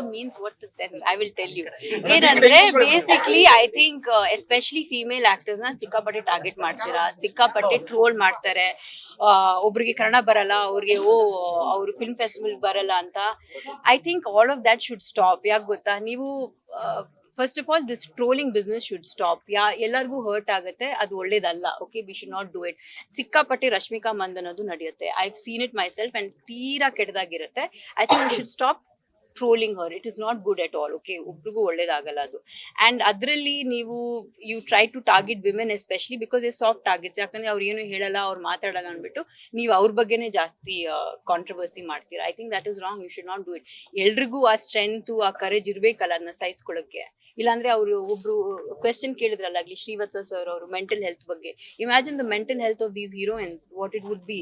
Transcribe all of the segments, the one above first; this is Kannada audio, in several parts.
the means what the sense? I will tell you. ಏನಂದ್ರೆ basically I think especially female ಆಕ್ಟರ್ಸ್ನ ಸಿಕ್ಕಾಪಟ್ಟೆ ಟಾರ್ಗೆಟ್ ಮಾಡ್ತೀರಾ ಸಿಕ್ಕಾಪಟ್ಟೆ ಟ್ರೋಲ್ ಮಾಡ್ತಾರೆ ಒಬ್ರಿಗೆ ಕನ್ನಡ ಬರಲ್ಲ ಅವ್ರಿಗೆ ಓ ಅವ್ರು ಫಿಲ್ಮ್ ಫೆಸ್ಟಿವಲ್ ಬರಲ್ಲ ಅಂತ I think all of that should stop ಯಾಕೆ ಗೊತ್ತಾ ನೀವು first of all this trolling business should stop ಯಾ ಎಲ್ಲರಿಗೂ ಹರ್ಟ್ ಆಗುತ್ತೆ ಅದು ಒಳ್ಳೇದಲ್ಲ okay we should not do it ಸಿಕ್ಕಾಪಟ್ಟೆ ರಶ್ಮಿಕಾ ಮಂದನದು ನಡೆಯುತ್ತೆ I seen it myself and ತೀರಾ ಕೆಟ್ಟದಾಗಿರುತ್ತೆ I think we should stop trolling her it is not good at all okay ಒಬ್ರಿಗೂ ಒಳ್ಳೇದಾಗಲ್ಲ ಅದು. ಅಂಡ್ ಅದರಲ್ಲಿ ನೀವು you try to target women especially because a soft targets ಯಾಕಂದ್ರೆ ಅವ್ರು ಏನು ಹೇಳಲ್ಲ, ಅವ್ರು ಮಾತಾಡಲ್ಲ ಅಂದ್ಬಿಟ್ಟು ನೀವು ಅವ್ರ ಬಗ್ಗೆನೇ ಜಾಸ್ತಿ ಕಾಂಟ್ರವರ್ಸಿ ಮಾಡ್ತೀರಾ. I think that is wrong you should not do it ಎಲ್ರಿಗೂ ಆ ಸ್ಟ್ರೆಂತ್ ಆ ಕರೇಜ್ ಇರ್ಬೇಕಲ್ಲ ಅದನ್ನ ಸಹಿಸ್ಕೊಳ್ಳೋಕೆ. ಇಲ್ಲಾಂದ್ರೆ ಅವರು ಒಬ್ರು ಕ್ವೆಶನ್ ಕೇಳಿದ್ರಲ್ಲಾಗ್ಲಿ ಶ್ರೀವತ್ಸ ಸರ್ ಅವರು ಮೆಂಟಲ್ ಹೆಲ್ತ್ ಬಗ್ಗೆ. Imagine the mental health of these heroines what it would be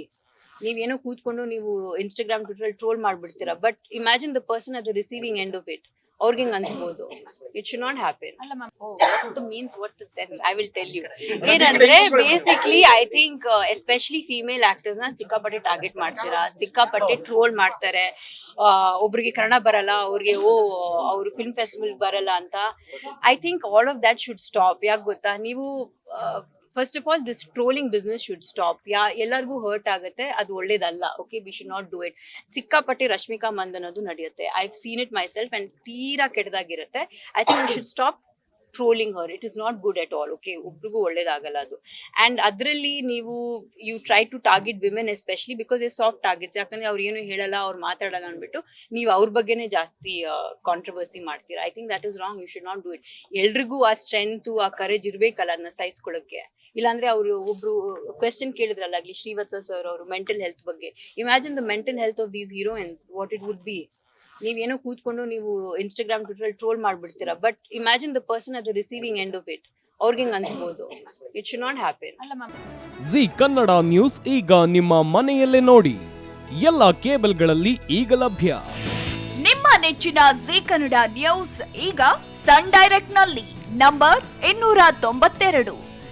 ನೀವೇನೋ ಕೂತ್ಕೊಂಡು ನೀವು Instagram Twitter troll ಮಾಡ್ಬಿಡ್ತೀರಾ but imagine the person at the receiving end of it ಅವ್ರಿಗೆ ಹಿಂಗ್ ಅನ್ಸ್ಬೋದು? ಇಟ್ ಶುಡ್ ನಾಟ್ ಹ್ಯಾಪನ್ ಅಲ್ಲ ma'am means what the sense I will tell you ಏನಂದ್ರೆ basically I think especially female ಆಕ್ಟರ್ಸ್ನ ಸಿಕ್ಕಾಪಟ್ಟೆ ಟಾರ್ಗೆಟ್ ಮಾಡ್ತೀರಾ ಸಿಕ್ಕಾಪಟ್ಟೆ ಟ್ರೋಲ್ ಮಾಡ್ತಾರೆ. ಒಬ್ರಿಗೆ ಕನ್ನಡ ಬರಲ್ಲ ಅವ್ರಿಗೆ ಓ ಅವ್ರು ಫಿಲ್ಮ್ ಫೆಸ್ಟಿವಲ್ ಬರಲ್ಲ ಅಂತ. I think all of that should stop ಯಾಕೆ ಗೊತ್ತಾ? ನೀವು first of all this trolling business should stop ಯಾ ಎಲ್ಲರಿಗೂ ಹರ್ಟ್ ಆಗುತ್ತೆ. ಅದು ಒಳ್ಳೇದಲ್ಲ. Okay we should not do it ಸಿಕ್ಕಾಪಟ್ಟೆ ರಶ್ಮಿಕಾ ಮಂದನದು ನಡೆಯುತ್ತೆ. I seen it myself and ತೀರಾ ಕೆಟ್ಟದಾಗಿರುತ್ತೆ. I think we should stop trolling her it is not good at all okay ಒಬ್ರಿಗೂ ಒಳ್ಳೇದಾಗಲ್ಲ ಅದು. ಅಂಡ್ ಅದರಲ್ಲಿ ನೀವು you try to target women especially because a soft targets ಯಾಕಂದ್ರೆ ಅವ್ರು ಏನು ಹೇಳಲ್ಲ, ಅವ್ರು ಮಾತಾಡಲ್ಲ ಅಂದ್ಬಿಟ್ಟು ನೀವು ಅವ್ರ ಬಗ್ಗೆನೇ ಜಾಸ್ತಿ ಕಾಂಟ್ರವರ್ಸಿ ಮಾಡ್ತೀರಾ. I think that is wrong you should not do it ಎಲ್ರಿಗೂ ಆ ಸ್ಟ್ರೆಂತ್ ಆ ಕರೇಜ್ ಇರಬೇಕಲ್ಲ ಅದನ್ನ ಸಹಿಸ್ಕೊಳ್ಳೋಕೆ ಇಲ್ಲಾಂದ್ರೆ ಅವರು ಒಬ್ರು ಕ್ವೆಶನ್ ಕೇಳಿದ್ರಲ್ಲಾಗ್ಲಿ ಶ್ರೀವತ್ಸ ಸರ್ ಅವರು ಮೆಂಟಲ್ ಹೆಲ್ತ್ ಬಗ್ಗೆ. Imagine the mental health of these heroines what it would be ನೀವೇನೋ ಕೂತ್ಕೊಂಡು ನೀವು Instagram Twitter troll ಮಾಡ್ಬಿಡ್ತೀರಾ but imagine the person at the receiving end of it ಅವ್ರಿಗೆ ಹಿಂಗ್ ಅನ್ಸ್ಬೋದು? ಇಟ್ ಶುಡ್ ನಾಟ್ ಹ್ಯಾಪನ್ ಅಲ್ಲ ಮ್ಯಾಮ್ ಜಿ ಕನ್ನಡ ನ್ಯೂಸ್ ಈಗ ನಿಮ್ಮ ಮನೆಯಲ್ಲೇ ನೋಡಿ. ಎಲ್ಲ ಕೇಬಲ್ಗಳಲ್ಲಿ ಈಗ ಲಭ್ಯ. ನಿಮ್ಮ ನೆಚ್ಚಿನ ಜಿ ಕನ್ನಡ ನ್ಯೂಸ್ ಈಗ ಸನ್ ಡೈರೆಕ್ಟ್ನಲ್ಲಿ ನಂಬರ್ ಇನ್ನೂರ ತೊಂಬತ್ತೆರಡು.